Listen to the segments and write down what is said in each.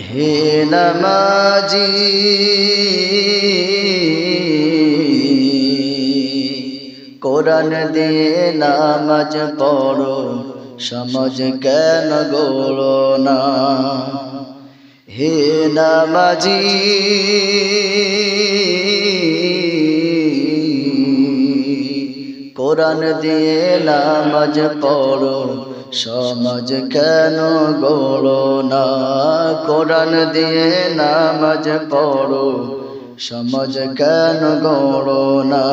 হে নামাজি, কোরআন দিয়ে নামাজ পড়ো, সমাজ কেন গোড়ো না? হে নামাজি, কোরআন দিয়ে নামাজ পড়ো সমাজ কেন গোড়ো না? কোরআন দিয়ে নামাজ পড়ো। সমাজ কেন গোড়ো না?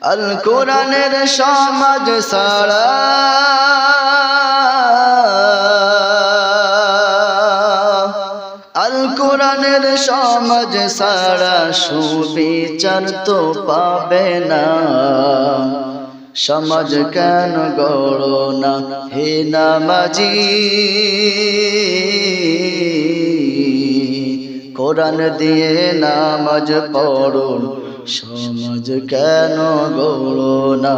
আল কোরআনের সমাজ সারা কোরআনের সমাজ সারা সুবিচার তো পাবে না। সমাজ কেন গড়ো না? হে নামাজি, কোরআন দিয়ে নামাজ পড়ো সমাজ কেন গড়ো না?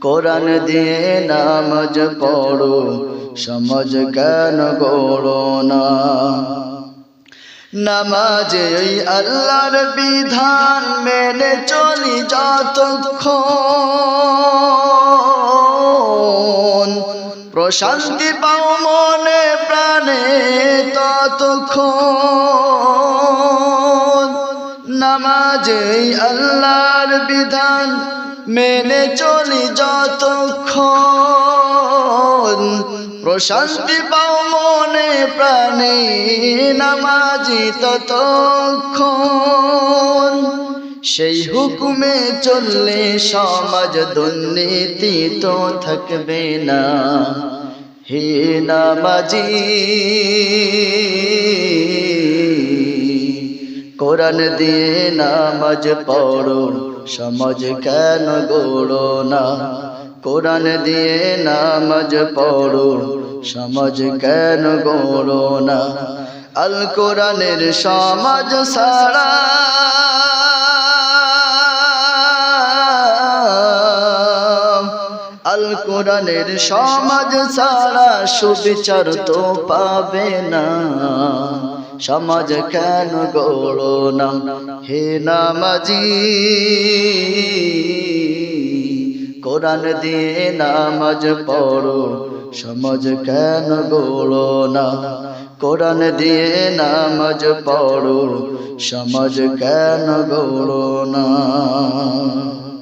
কোরআন দিয়ে নামাজ পড়ো সমাজ কেন গড়ো না? নামাজে ওই আল্লাহর বিধান মেনে চলি যতক্ষণ। প্রশান্তি পাও মনে প্রাণে ততক্ষণ। নামাজে আল্লাহর বিধান মেনে চলি যতক্ষণ। প্রশান্তি পাও মনে প্রাণে, নামাজি ততক্ষণ। সেই হুকুমে চললে সমাজ দুর্নীতি তো থাকবে না। হে নামাজি, কোরআন দিয়ে নামাজ পড়ো, সমাজ কেন গোড়ো না? কোরআন দিয়ে নামাজ পড়ো সমাজ কেন গোড়ো না? আল কোরআনের সমাজ সারা আল কোরআনের সমাজ সারা সুবিচার তো পাবে না। সমাজ কেন গোড়ো না? হে নামাজি কোরআন দিয়ে নামাজ পড়ো। সমাজ কেন গোড়ো না? কোরআন দিয়ে নামাজ পড়ো। সমাজ কেন গোড়ো না?